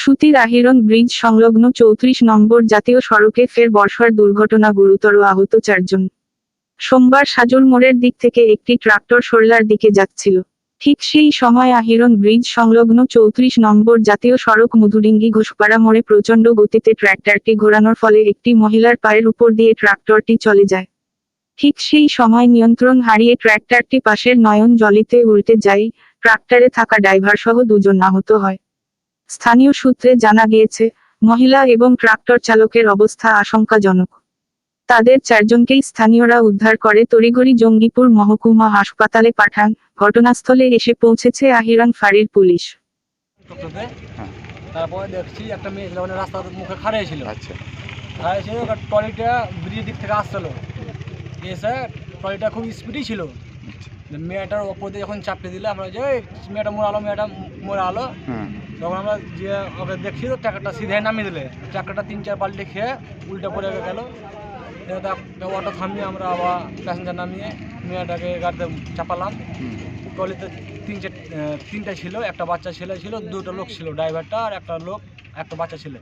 সুতির আহিরন ব্রিজ সংলগ্ন চৌত্রিশ নম্বর জাতীয় সড়কে ফের বর্ষার দুর্ঘটনা গুরুতর আহত চারজন। সোমবার সাজুর মোড়ের দিক থেকে একটি ট্রাক্টর সরলার দিকে যাচ্ছিল। ঠিক সেই সময় আহিরন ব্রিজ সংলগ্ন চৌত্রিশ নম্বর জাতীয় সড়ক মধুডিঙ্গি ঘোষপাড়া মোড়ে প্রচণ্ড গতিতে ট্র্যাক্টরটি ঘোরানোর ফলে একটি মহিলার পায়ের উপর দিয়ে ট্রাক্টরটি চলে যায়। ঠিক সেই সময় নিয়ন্ত্রণ হারিয়ে ট্র্যাক্টরটি পাশের নয়ন জলিতে উল্টে যায়, ট্রাক্টরে থাকা ড্রাইভার সহ দুজন আহত হয়। স্থানীয় সূত্রে জানা গিয়েছে মহিলা এবং ট্রাক্টর চালকের অবস্থা আশঙ্কাজনক। তাদের চারজনকেই স্থানীয়রা উদ্ধার করে তড়িঘড়ি জঙ্গিপুর মহকুমা হাসপাতালে পাঠান। ঘটনাস্থলে এসে পৌঁছেছে আহিরান ফাঁড়ির পুলিশ। হ্যাঁ। তারপরে দেখছি একটা মেয়ে ছিল মানে রাস্তার মুখে খাড়াই ছিল। আচ্ছা। খাড়াই ছিল ট্রলিটা ব্রিজের দিক থেকে আসছিল। এসে ট্রলিটা খুব স্পিডই ছিল। আচ্ছা। মেয়েটার ওপর দিয়ে যখন চাপতে দিলে আমরা যে মেয়েটা মরে আলো মেয়েটা মরে আলো। তখন আমরা যে ওকে দেখছি তো ট্যাকারটা সিধাই নামিয়ে দিলে। ট্যাকারটা তিন চার পাল্টি খেয়ে উল্টে পড়ে গেল। অটো থামিয়ে আমরা আবার প্যাসেঞ্জার নামিয়ে মেয়েটাকে গাড়িতে চাপালাম। কলেজে ট্রলিতে তিন চার তিনটা ছিল একটা বাচ্চা ছেলে ছিল দুটো লোক ছিল ড্রাইভারটা আর একটা লোক একটা বাচ্চা ছিল।